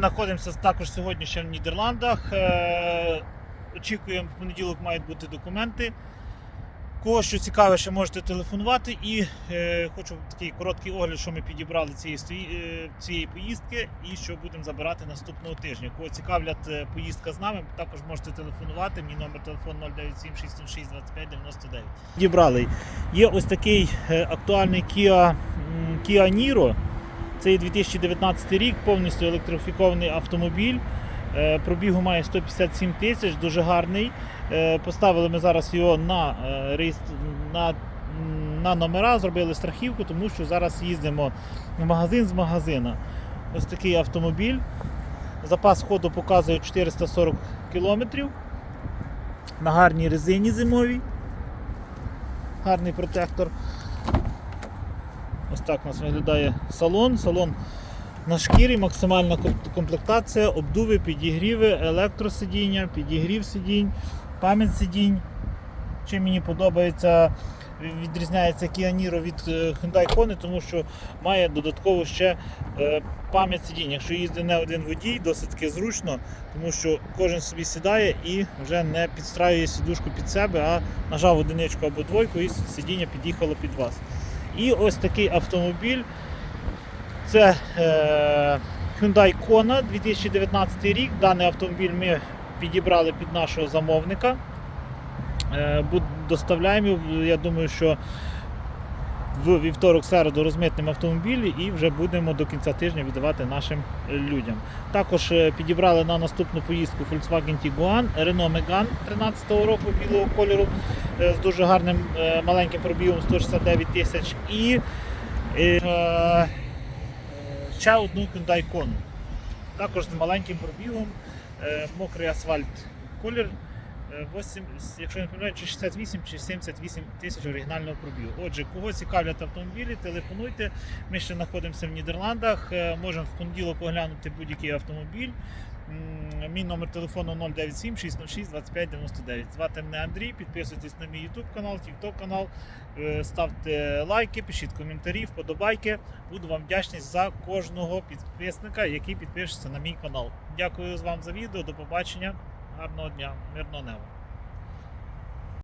знаходимося також сьогодні ще в Нідерландах. Е, Очікуємо, в понеділок мають бути документи. Кого що цікаве, ще можете телефонувати. І е, хочу такий короткий огляд, що ми підібрали цієї, е, цієї поїздки і що будемо забирати наступного тижня. Кого цікавлять е, поїздка з нами, також можете телефонувати. Мій номер телефону 097 606 25 99. Підібрали. Є ось такий актуальний Kia, Kia Niro. Це є 2019 рік, повністю електрифікований автомобіль. Е, Пробігу має 157 тисяч, дуже гарний. Е, Поставили ми зараз його на, е, на, на номера, зробили страхівку, тому що зараз їздимо в магазин з магазина. Ось такий автомобіль. Запас ходу показує 440 км. На гарній резині зимовій. Гарний протектор. Ось так у нас виглядає салон. Салон на шкірі, максимальна комплектація, обдуви, підігріви, електросидіння, підігрів сидінь, пам'ять сидінь. Чим мені подобається, відрізняється Kia Niro від е, Hyundai Kona, тому що має додатково ще е, пам'ять сидінь. Якщо їздить не один водій, досить таки зручно, тому що кожен собі сідає і вже не підстраює сідушку під себе, а нажав одиничку або двойку і сидіння під'їхало під вас. І ось такий автомобіль. Це е, Hyundai Kona 2019 рік. Даний автомобіль ми підібрали під нашого замовника. Е, доставляємо. Я думаю, що в вівторок середу розмитнемо автомобілі і вже будемо до кінця тижня віддавати нашим е, людям. Також е, підібрали на наступну поїздку Volkswagen Tiguan, Renault Megane 13 року білого кольору е, з дуже гарним маленьким пробігом 169 тисяч і ще одну Hyundai Kona. Також з маленьким пробігом, мокрий асфальт колір. Е, 8, якщо не помиляю, чи 68 чи 78 тисяч оригінального пробігу. Отже, кого цікавлять автомобілі, телефонуйте. Ми ще знаходимося в Нідерландах. е, Можемо в понеділок оглянути будь-який автомобіль. Мій номер телефону 097 606 25 99. Звати мене Андрій. Підписуйтесь на мій YouTube канал, TikTok канал, е, ставте лайки, пишіть коментарі, вподобайки. Буду вам вдячний за кожного підписника, який підпишеться на мій канал. Дякую вам за відео. До побачення. Гарного дня, мирного неба.